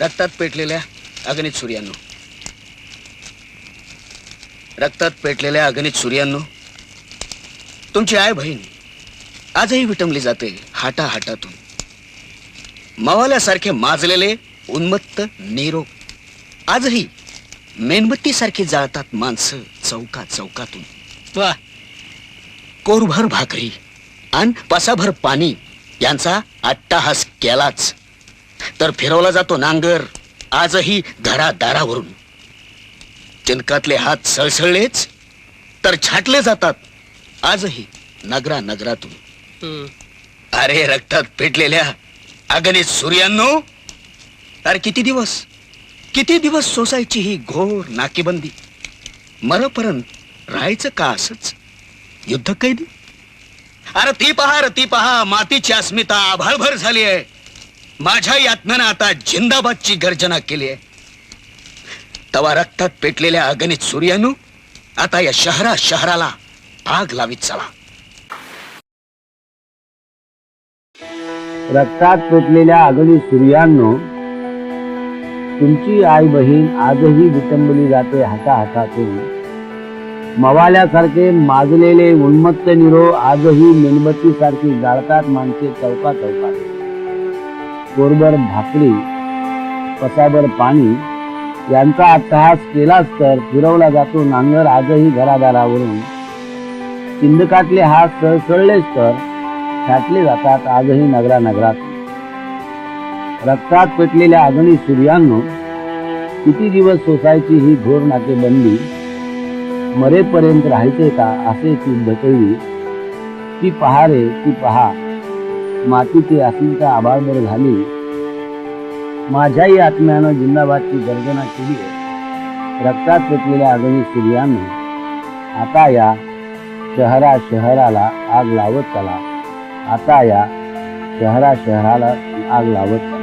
रक्तात पेटलेल्या अगणित सूर्यांनो. रक्तात पेटलेल्या अगणित सूर्यांनो तुमची आय बहीण आजही विटमली जाते हाटा हाटातून मवाल्यासारखे माजलेले उन्मत्त निरोप आजही मेणबत्तीसारखी जाळतात माणसं चौका चौकातून वा कोरभर भाकरी आणि पसाभर पाणी यांचा अट्टाहास केलाच. तर फिरवला जातो नांगर. आजही घरादारावरून तिनकातले हात सळसळलेच तर छाटले जातात. आजही नगरा नगरातून. अरे रक्तात पेटलेल्या अगणित सूर्यांनो अरे किती दिवस किती दिवस सोसायची ही घोर नाकेबंदी? मरपर्यंत राहायचं का असंच? युद्ध कैदी? अरे ती पहा रे ती पहा मातीची अस्मिता आभाळभर झाली आहे. माझ्या यातनानं आता जिंदाबादची गर्जना केली आहे. तवा रक्तात पेटलेल्या अगणित सूर्यानो आता या शहरा शहराला आग लावीत चला. रक्तात पेटलेल्या अगणी सूर्यांनो तुमची आई बहीण आजही विटंबली जाते हाताहातातून. मवाल्यासारखे माजलेले उन्मत्त निरो आजही मेणबत्तीसारखी जाळतात माणसे चौका चौकात कोरभर भाकरी पसाभर पाणी यांचा अट्टहास केलाच तर फिरवला जातो नांगर आजही घरादारावरून. चिंदकातले हात सळसळलेच तर छाटले जातात आजही नगरा नगरात रक्तात पेटलेल्या आगणी सूर्यांनो किती दिवस सोसायची ही घोर नाकेबंदी? मरेपर्यंत राहायचे का असे ती भटळी ती पहा रे ती पहा. मातीची अस्मिता आबाळभर झाली. माझ्याही आत्म्यानं जिंदाबादची गर्जना केली रक्तात पेटलेल्या अग्नी सूर्यांनो आता या शहरा शहराला आग लावत चला. आता या शहरा शहराला आग लावत